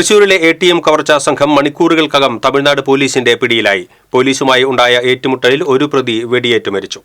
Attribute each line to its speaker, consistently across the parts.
Speaker 1: തൃശൂരിലെ A T M കവർച്ചാ സംഘം മണിക്കൂറുകൾക്കകം തമിഴ്നാട് പോലീസിന്റെ പിടിയിലായി. പോലീസുമായി ഉണ്ടായ ഏറ്റുമുട്ടലിൽ ഒരു പ്രതി വെടിയേറ്റ് മരിച്ചു.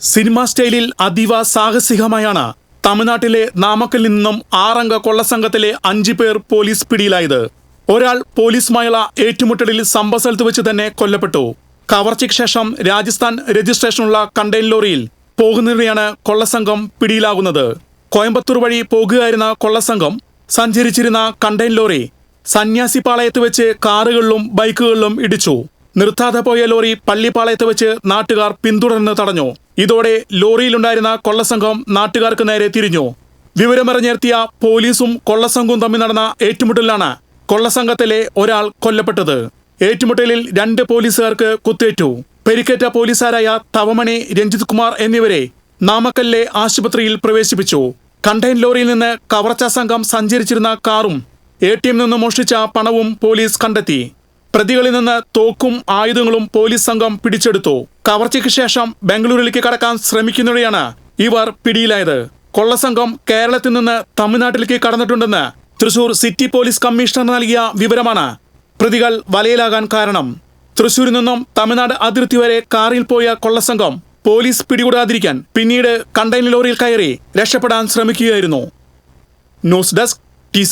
Speaker 2: സിനിമാ സ്റ്റൈലിൽ അതീവ സാഹസികമായാണ് തമിഴ്നാട്ടിലെ നാമക്കൽ നിന്നും ആറംഗ കൊള്ളസംഘത്തിലെ അഞ്ചു പേർ പോലീസ് പിടിയിലായത്. ഒരാൾ പോലീസുമായുള്ള ഏറ്റുമുട്ടലിൽ സംഭവസ്ഥലത്ത് വെച്ച് തന്നെ കൊല്ലപ്പെട്ടു. കവർച്ചയ്ക്ക് ശേഷം രാജസ്ഥാൻ രജിസ്ട്രേഷനുള്ള കണ്ടെയ്നർ ലോറിയിൽ പോകുന്നതിനെയാണ് കൊള്ളസംഘം പിടിയിലാകുന്നത്. കോയമ്പത്തൂർ വഴി പോകുകയായിരുന്ന കൊള്ളസംഘം സഞ്ചരിച്ചിരുന്ന കണ്ടെയ്ൻ ലോറി സന്യാസിപ്പാളയത്ത് വെച്ച് കാറുകളിലും ബൈക്കുകളിലും ഇടിച്ചു. നിർത്താതെ പോയ ലോറി പള്ളിപ്പാളയത്ത് വെച്ച് നാട്ടുകാർ പിന്തുടർന്ന് തടഞ്ഞു. ഇതോടെ ലോറിയിലുണ്ടായിരുന്ന കൊള്ളസംഘം നാട്ടുകാർക്ക് നേരെ തിരിഞ്ഞു. വിവരമറിഞ്ഞെത്തിയ പോലീസും കൊള്ളസംഘവും തമ്മിൽ നടന്ന ഏറ്റുമുട്ടലിലാണ് കൊള്ളസംഘത്തിലെ ഒരാൾ കൊല്ലപ്പെട്ടത്. ഏറ്റുമുട്ടലിൽ രണ്ട് പോലീസുകാർക്ക് കുത്തേറ്റു. പരിക്കേറ്റ പോലീസുകാരായ തവമണി രഞ്ജിത് കുമാർ എന്നിവരെ നാമക്കല്ലിലെ ആശുപത്രിയിൽ പ്രവേശിപ്പിച്ചു. കണ്ടെയ്നർ ലോറിയിൽ നിന്ന് കവർച്ച സംഘം സഞ്ചരിച്ചിരുന്ന കാറും എ ടി എം നിന്ന് മോഷ്ടിച്ച പണവും പോലീസ് കണ്ടെത്തി. പ്രതികളിൽ നിന്ന് തോക്കും ആയുധങ്ങളും പോലീസ് സംഘം പിടിച്ചെടുത്തു. കവർച്ചയ്ക്ക് ശേഷം ബംഗളൂരുവിലേക്ക് കടക്കാൻ ശ്രമിക്കുന്നതിനെയാണ് ഇവർ പിടിയിലായത്. കൊള്ളസംഘം കേരളത്തിൽ നിന്ന് തമിഴ്നാട്ടിലേക്ക് കടന്നിട്ടുണ്ടെന്ന് തൃശൂർ സിറ്റി പോലീസ് കമ്മീഷണർ നൽകിയ വിവരമാണ്. പ്രതികൾ വലയിലാകാൻ കാരണം. തൃശൂരിൽ നിന്നും തമിഴ്നാട് അതിർത്തി വരെ കാറിൽ പോയ കൊള്ളസംഘം പോലീസ് പിടികൂടാതിരിക്കാൻ പിന്നീട് കണ്ടെയ്നർ ലോറിയിൽ കയറി രക്ഷപ്പെടാൻ ശ്രമിക്കുകയായിരുന്നു. News desk T